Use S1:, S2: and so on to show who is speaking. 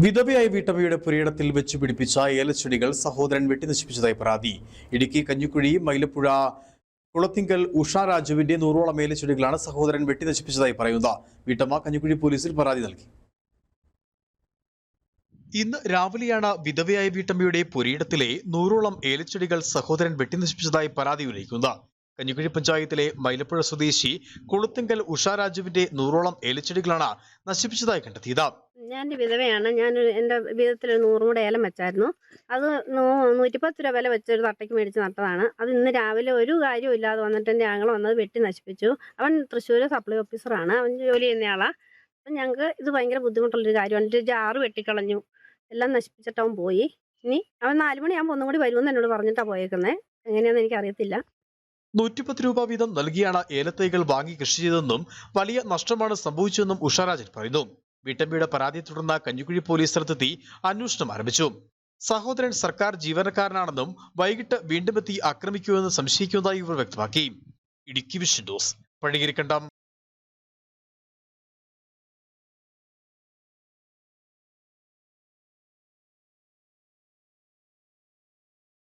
S1: വിധവയായ വീട്ടമ്മയുടെ പുരയിടത്തിൽ വെച്ച് പിടിപ്പിച്ച ഏലച്ചെടികൾ സഹോദരൻ വെട്ടിനശിപ്പിച്ചതായി പരാതി. ഇടുക്കി കഞ്ഞിക്കുഴി മൈലപ്പുഴ കുളത്തിങ്കൽ ഉഷ രാജുവിന്റെ നൂറോളം ഏലച്ചെടികളാണ് സഹോദരൻ വെട്ടിനശിപ്പിച്ചതായി പറയുന്നത് വീട്ടമ്മ കഞ്ഞിക്കുഴി പോലീസിൽ പരാതി നൽകി. ഇന്ന് രാവിലെയാണ് വിധവയായ വീട്ടമ്മയുടെ പുരയിടത്തിലെ നൂറോളം ഏലച്ചെടികൾ സഹോദരൻ വെട്ടിനശിപ്പിച്ചതായി പരാതി ഉന്നയിക്കുന്നത്. കഞ്ഞിക്കുഴി പഞ്ചായത്തിലെ മൈലപ്പുഴ സ്വദേശി കുളുത്തിങ്കൽ ഉഷ രാജുവിന്റെ നൂറോളം ഏലച്ചെടികളാണ് നശിപ്പിച്ചതായി കണ്ടെത്തിയത്.
S2: ഞാൻ വിധവയാണ്. ഞാൻ എന്റെ വിധത്തിൽ ഒരു നൂറും കൂടെ ഏലം വെച്ചായിരുന്നു. അത് നൂറ്റിപ്പത്ത് രൂപ വില വെച്ചൊരു തട്ടയ്ക്ക് മേടിച്ച് നട്ടതാണ്. അത് ഇന്ന് രാവിലെ ഒരു കാര്യവും ഇല്ലാതെ വന്നിട്ട് എന്റെ ഞങ്ങൾ വന്നത് വെട്ടി നശിപ്പിച്ചു. അവൻ തൃശ്ശൂർ സപ്ലൈ ഓഫീസറാണ്. അവൻ ജോലി ചെയ്യുന്നയാളാണ് അപ്പം ഞങ്ങൾക്ക് ഇത് ഭയങ്കര ബുദ്ധിമുട്ടുള്ളൊരു കാര്യമാണ്. എന്റെ ജാറ് വെട്ടിക്കളഞ്ഞു. എല്ലാം നശിപ്പിച്ചിട്ട് അവൻ പോയി. ഇനി അവൻ നാലുമണിയാകുമ്പോൾ ഒന്നും കൂടി വരുമെന്ന് എന്നോട് പറഞ്ഞിട്ടാണ് പോയേക്കുന്നത് എങ്ങനെയാണെന്ന് എനിക്ക് അറിയത്തില്ല
S1: നൂറ്റിപ്പത്ത് രൂപ വീതം നൽകിയാണ് ഏലത്തൈകൾ വാങ്ങി കൃഷി ചെയ്തതെന്നും വലിയ നഷ്ടമാണ് സംഭവിച്ചതെന്നും ഉഷാരാജൻ പറയുന്നു. വീട്ടമ്മയുടെ പരാതിയെ തുടർന്ന് കഞ്ഞിക്കുഴി പോലീസ് സ്ഥലത്തെത്തി അന്വേഷണം ആരംഭിച്ചു. സഹോദരൻ സർക്കാർ ജീവനക്കാരനാണെന്നും വൈകിട്ട് വീണ്ടുമെത്തി ആക്രമിക്കുമെന്ന് സംശയിക്കുന്നതായി ഇവർ വ്യക്തമാക്കി. Idukki vision dose പഴകിരിക്കണ്ടം